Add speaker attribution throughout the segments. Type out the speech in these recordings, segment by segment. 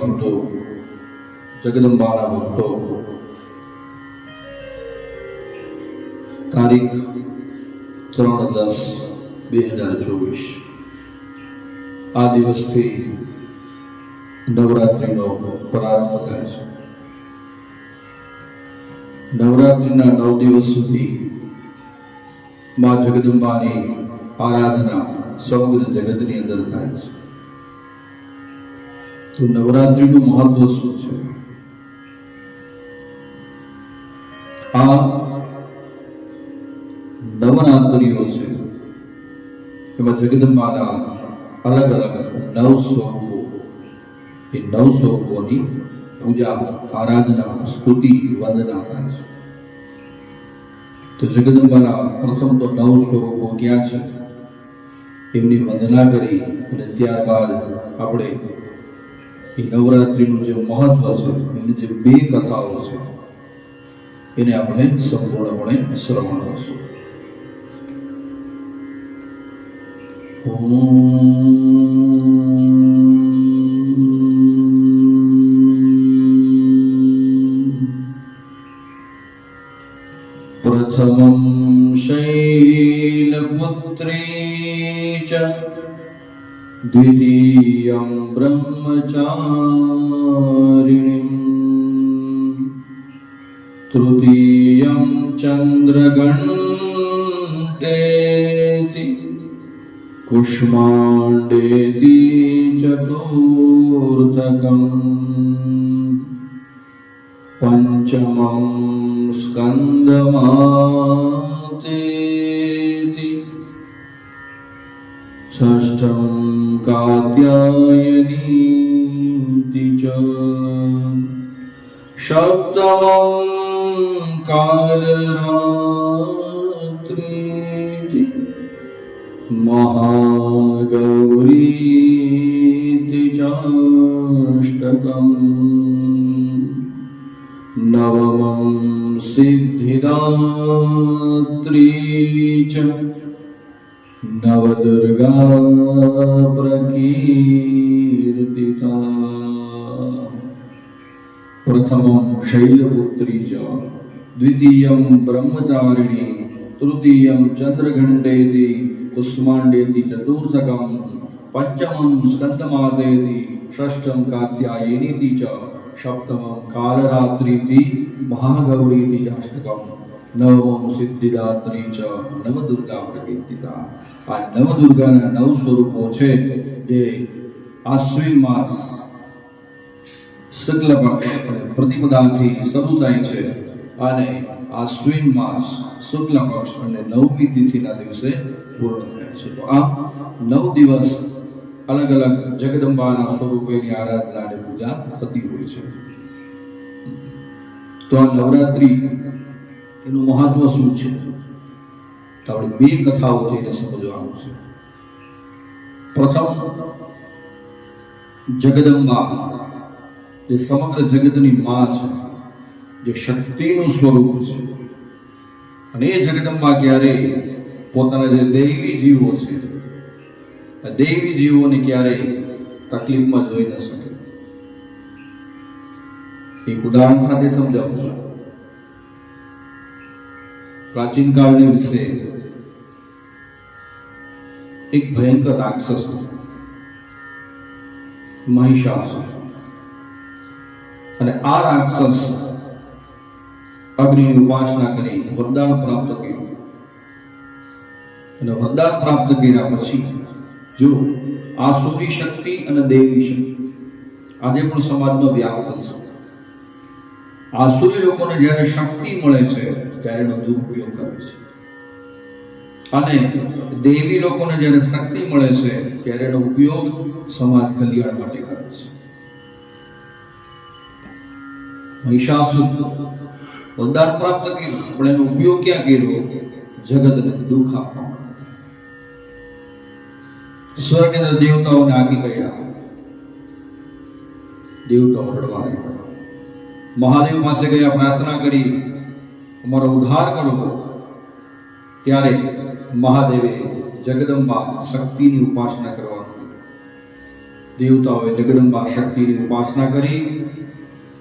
Speaker 1: ભક્તો જગદંબાના ભક્તો તારીખ ત્રણ દસ બે હજાર ચોવીસ આ દિવસથી નવરાત્રિનો પ્રારંભ થાય છે નવરાત્રિના નવ દિવસ સુધી મા જગદંબાની આરાધના સમગ્ર જગતની અંદર થાય છે તો નવરાત્રિનું મહત્વ શું છે? આ નવરાત્રિઓ છે. એમાં જગદંબાના અલગ અલગ નવ સ્વરૂપો એ નવ સ્વરૂપોની પૂજા, આરાધના, સ્તુતિ, વંદના થાય છે. તો જગદંબાના પ્રથમ તો નવ સ્વરૂપો ક્યાં છે? એમની વંદના કરી અને ત્યારબાદ આપણે એ નવરાત્રિનું જે મહત્વ છે, એની જે બે કથાઓ છે, એને આપણે સંપૂર્ણપણે શ્રવણ કરશું. પ્રથમમ શૈલપુત્રી ચ, દ્વિતીય द्वितीयं ब्रह्मचारिणीम् तृतीयं चन्द्रगण्डेति कुष्माण्डेति चतुर्थकम्। पञ्चमं स्कन्दमातेति षष्ठं कात्यायनीति च सप्तमं कालरात्रीति महागौरीति चाष्टकम् नवमं सिद्धिदात्री च નવદુર્ગા પ્રકીર્તિતા પ્રથમમ શૈલપુત્રી ચ દ્વિતીયમ બ્રહ્મચારિણી તૃતીયમ ચંદ્રઘંટેતિ કુષ્માંડેતિ ચતુર્થકમ પંચમમ સ્કંદમાદેતિ ષષ્ઠમ કાત્યાયનીતિ ચ સપ્તમમ કાલરાત્રીતિ મહાગૌરીતિ અષ્ટકમ નવમમ સિદ્ધિદાત્રી ચ નવદુર્ગા પ્રકીર્તિતા આ નવદુર્ગાના નવ સ્વરૂપો છે જે આશ્વિન માસ શુક્લ પક્ષ પ્રતિપદાથી શરૂ થાય છે અને આશ્વિન માસ શુક્લ પક્ષ અને નવમી તિથિના દિવસે પૂર્ણ થાય છે. તો આ નવ દિવસ અલગ અલગ જગદંબાના સ્વરૂપેની આરાધના અને પૂજા થતી હોય છે. તો આ નવરાત્રી એનું મહત્વ શું છે? તો આપણે બે કથાઓ છે એને સમજવાનું છે. પ્રથમ, જગદંબા જે સમગ્ર જગતની મા છે, જે શક્તિનું સ્વરૂપ છે. અને એ જગદંબા ક્યારે પોતાના જે દૈવી જીવો છે દૈવી જીવોને ક્યારે તકલીફમાં જોઈ ન શકે. એક ઉદાહરણ સાથે સમજાવું છું. પ્રાચીન કાળને વિશે એક ભયંકર રાક્ષસ હતો. અને આ રાક્ષસ અગ્નિની ઉપાસના કરી વરદાન પ્રાપ્ત કર્યું. અને વરદાન પ્રાપ્ત કર્યા પછી જો આસુરી શક્તિ અને દેવી શક્તિ આજે પણ સમાજમાં વ્યાપ્ત છે આસુરી લોકોને જ્યારે શક્તિ મળે છે ત્યારે દુરુપયોગ કરે છે. અને દેવી લોકોને જ્યારે શક્તિ મળે છે, ત્યારે એનો ઉપયોગ સમાજ કલ્યાણ માટે કરે છે. મહિષાસુર વરદાન પ્રાપ્ત કર્યું, પણ એનો ઉપયોગ ક્યાં કર્યો? જગતને દુઃખ આપવા. સ્વર્ગની અંદર દેવતાઓને આગી ગયા દેવતાઓ રડવા મહાદેવ પાસે ગયા, પ્રાર્થના કરી. અમારો ઉદ્ધાર કરો. ત્યારે મહાદેવે જગદંબા શક્તિની ઉપાસના કરવાનું દેવતાઓએ જગદંબા શક્તિની ઉપાસના કરી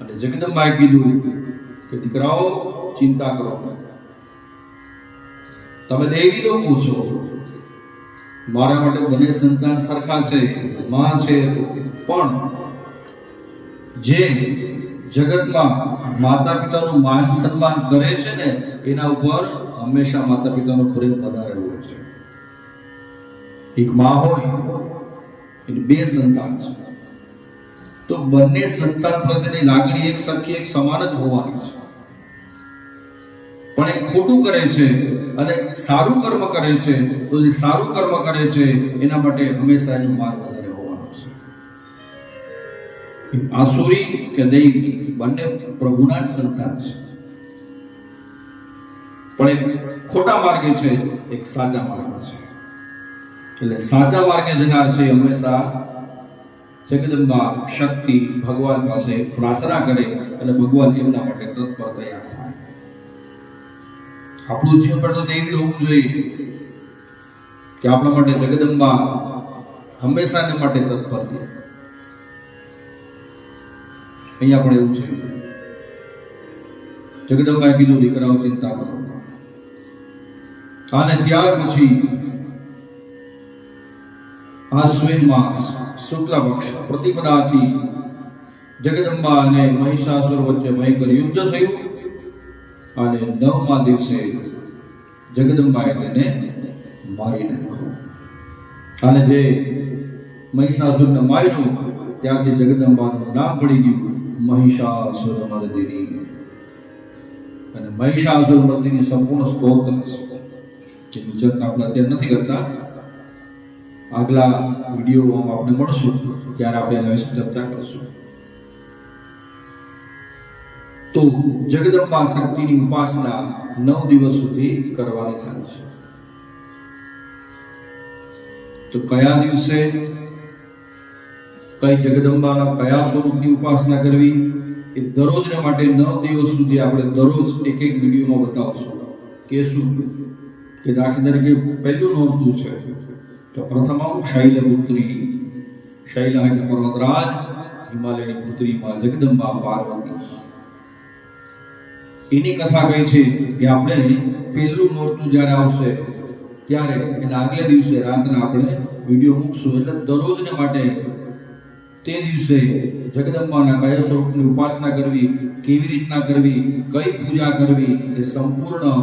Speaker 1: અને જગદંબાએ કીધું કે દીકરાઓ, ચિંતા કરો. તમે દેવી લોકો છો. મારા માટે બંને સંતાન સરખા છે માં છે, પણ જે જગતમાં માતા પિતાનું માન સન્માન કરે છે ને, એના ઉપર હંમેશા માતા પિતાનો પ્રેમ વધારે હોય છે. એક માં હોય એટલે બે સંતાન છે. તો બંને સંતાન પ્રત્યેની લાગણી એક સરખી, એક સમાન જ હોવાની છે. પણ એ ખોટું કરે છે અને સારું કર્મ કરે છે, તો જે સારું કર્મ કરે છે, એના માટે હંમેશા એનું માર વધારે હોવાનો છે આસુરી કે દૈવી, બંને પ્રભુના જ સંતાન છે. પણ એક ખોટા માર્ગે છે, એક સાચા માર્ગે છે. એટલે સાચા માર્ગે જનાર છે હંમેશા જગદંબા, શક્તિ, ભગવાન પાસે પ્રાર્થના કરે અને ભગવાન એમના માટે તત્પર તૈયાર થાય. આપણું જીવન પણ તો દૈવી હોવું જોઈએ. કે આપણા માટે જગદંબા હંમેશાને માટે તત્પર છે. અહીંયા પણ એવું છે. જગદંબાએ કીધું, દીકરાઓ, ચિંતા કરો. અને ત્યાર પછી આશ્વિન માસ, શુક્લ પક્ષ, પ્રતિપદાથી જગદંબા અને મહિષાસુર વચ્ચે ભયંકર યુદ્ધ થયું અને નવમા દિવસે જગદંબાએ તેને મારી નાખ્યો. અને જે મહિષાસુરને માર્યો, ત્યારથી જગદંબાનું નામ પડી ગયું. મહિષાસુર મર્દિની અને મહિષાસુર મર્દિની સંપૂર્ણ સ્તોત્ર જેની ચર્ચા આપણે અત્યારે નથી કરતા. આગલા વિડીયોમાં આપણે મળશું. ત્યારે આપણે એના વિશે ચર્ચા કરશું. તો જગદંબા શક્તિની ઉપાસના નવ દિવસ સુધી કરવાની થાય છે. તો કયા દિવસે કઈ જગદંબાના કયા સ્વરૂપની ઉપાસના કરવી એ દરરોજને માટે નવ દિવસ સુધી આપણે દરરોજ એક એક વિડીયોમાં બતાવશું. કે શું કે દાખલા તરીકે પહેલું નોંધતું છે, તો પ્રથમ આવું શૈલપુત્રી. શૈલા એટલે પર્વતરાજ, હિમાલયની પુત્રીમાં જગદંબા પાર્વતી. એની કથા કઈ છે કે આપણે પહેલું નોરતું જ્યારે આવશે, ત્યારે એના આગલા દિવસે રાતના આપણે વીડિયો મૂકશું. એટલે દરરોજને માટે તે દિવસે જગદંબાના કયા સ્વરૂપની ઉપાસના કરવી, કેવી રીતના કરવી, કઈ પૂજા કરવી, એ સંપૂર્ણ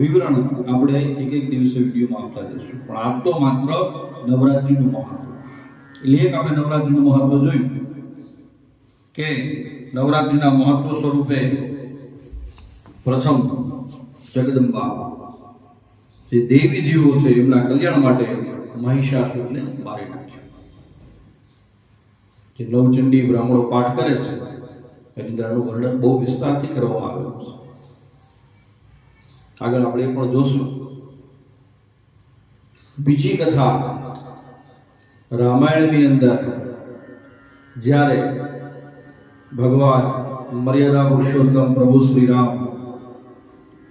Speaker 1: વિવરણ આપણે એક એક દિવસે વિડીયોમાં આપતા જઈશું. પણ આ તો માત્ર નવરાત્રિનું મહત્વ. એટલે એક આપણે નવરાત્રિનું મહત્વ જોયું કે નવરાત્રીના મહત્વ સ્વરૂપે પ્રથમ જગદંબા જે દેવી જીવો છે એમના કલ્યાણ માટે મહિષાસુરને મારી નાખ્યો. જે નવચંડી બ્રાહ્મણો પાઠ કરે છે એની વર્ણન બહુ વિસ્તારથી કરવામાં આવેલું છે. આગળ આપણે પણ જોશું. બીજી કથા રામાયણની અંદર જ્યારે ભગવાન મર્યાદા પુરુષોત્તમ પ્રભુ શ્રી રામ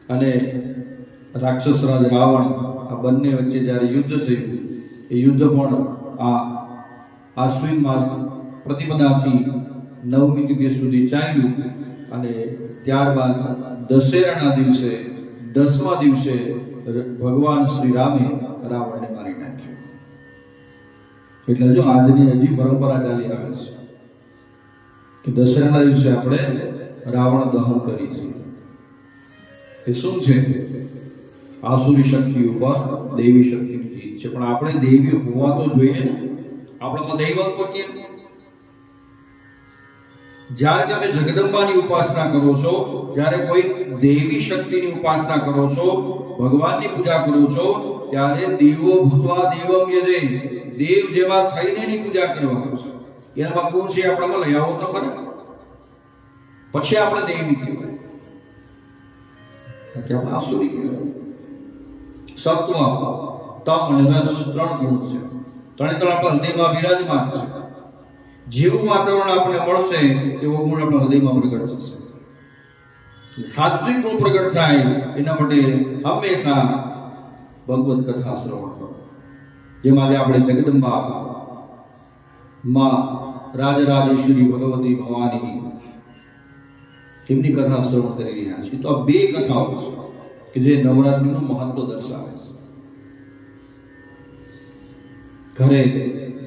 Speaker 1: અને રાક્ષસ રાજ રાવણ આ બંને વચ્ચે જ્યારે યુદ્ધ થયું, એ યુદ્ધ પણ આ આશ્વિન માસ પ્રતિપદાથી નવમી તિથિ સુધી ચાલ્યું અને ત્યારબાદ દશેરાના દિવસે દસમા દિવસે ભગવાન શ્રી રામે રાવણને મારી નાખ્યો. એટલે જો આજની હજી પરંપરા ચાલી આવે છે કે દશેરાના દિવસે આપણે રાવણ દહન કરીએ છીએ. એ શું છે? આસુરી શક્તિ ઉપર દેવી શક્તિની જીત છે પણ આપણે દેવી હોવા તો જોઈએ ને. આપણામાં દૈવત્વ કેમ? જ્યારે તમે જગદંબાની ઉપાસના કરો છો, જ્યારે કોઈ દેવી શક્તિની ઉપાસના કરો છો, ભગવાનની પૂજા કરો છો, ત્યારે દેવો ભૂતવા દેવમ યજે દેવ જેવા થઈને એની પૂજા કરવાનું છે. એનામાં કોણ છે? આપણામાં લઈ આવો તો ખરા. પછી આપણે દેવી કહેવાય. કે આપણે આસુરી કહેવાય. સત્વ, તમ અને રસ ત્રણ ગુણ છે. ત્રણે ત્રણ આપણા હૃદયમાં બિરાજમાન છે. જેવું વાતાવરણ આપણે મળશે, એવો ગુણ આપણા હૃદયમાં પ્રગટ થશે. સાત્વિક ગુણ પ્રગટ થાય, એના માટે હંમેશા ભગવત કથા શ્રવણ કરો. જેમાં આપણે જગદંબા માં રાજરાજેશ્વરી ભગવતી ભવાની એમની કથા શ્રવણ કરી રહ્યા છીએ. તો આ બે કથાઓ છે કે જે નવરાત્રિનું મહત્વ દર્શાવે છે. ઘરે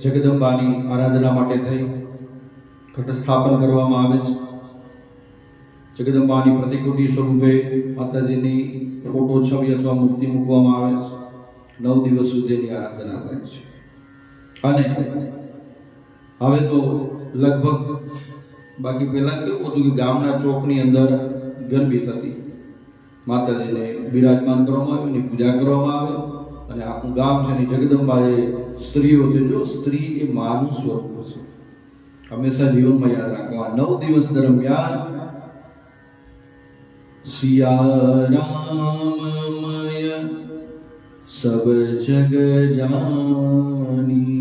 Speaker 1: જગદંબાની આરાધના માટે થઈ. ઘટ સ્થાપન કરવામાં આવે છે. જગદંબાની પ્રતિકૃતિ સ્વરૂપે માતાજીની ફોટો, છબી અથવા મૂર્તિ મૂકવામાં આવે છે. નવ દિવસ સુધીની આરાધના થાય છે. અને હવે તો લગભગ બાકી પહેલાં કેવું હતું કે ગામના ચોકની અંદર ગરબી થતી. માતાજીને બિરાજમાન કરવામાં આવે એની પૂજા કરવામાં આવે. અને આખું ગામ છે એની જગદંબા એ સ્ત્રીઓ છે, જો સ્ત્રી એ માનું સ્વરૂપ છે હંમેશા જીવનમાં યાદ રાખવા નવ દિવસ દરમિયાન સિયા રામમય સબ જગ જાની